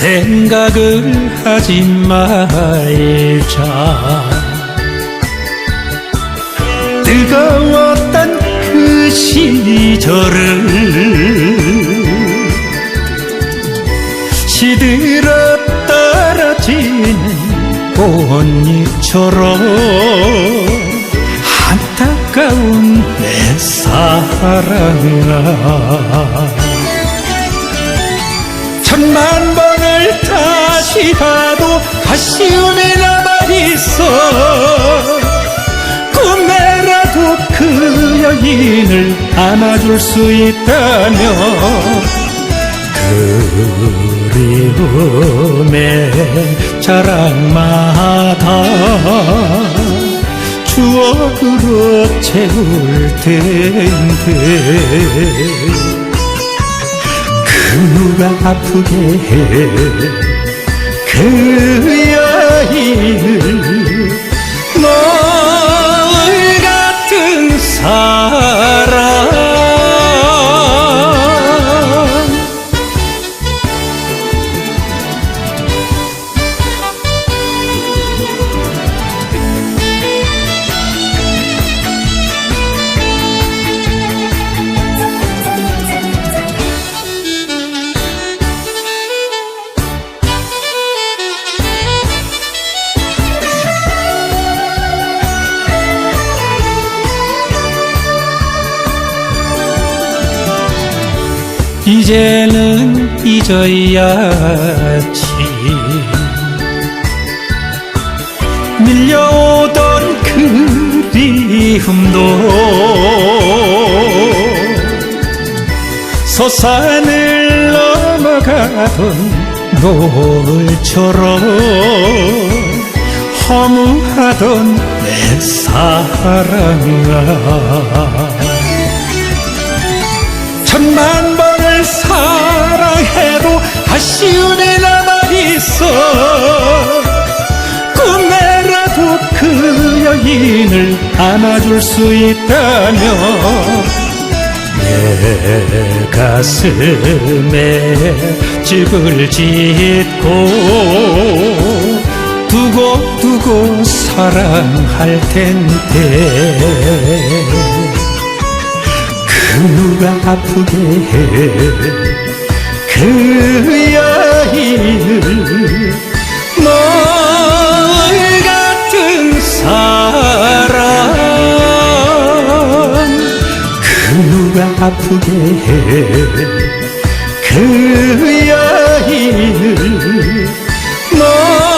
생각을 하지 말자. 뜨거웠던 그 시절을 시들어 떨어지는 꽃잎처럼 안타까운 내 사랑아 아쉬움이 남아있어. 꿈에라도 그 여인을 안아줄 수 있다면 그리움의 자랑마다 추억으로 채울 텐데 그 누가 아프게 해 그 이제는 잊어야지. 밀려오던 그리움도 서산을 넘어가던 노을처럼 허무하던 내 사랑아. 천만 그 여인을 안아줄 수 있다면 내 가슴에 집을 짓고 두고 두고 사랑할 텐데 그 누가 아프게 해 그 여인을 널 아프게 해 그 여인을 널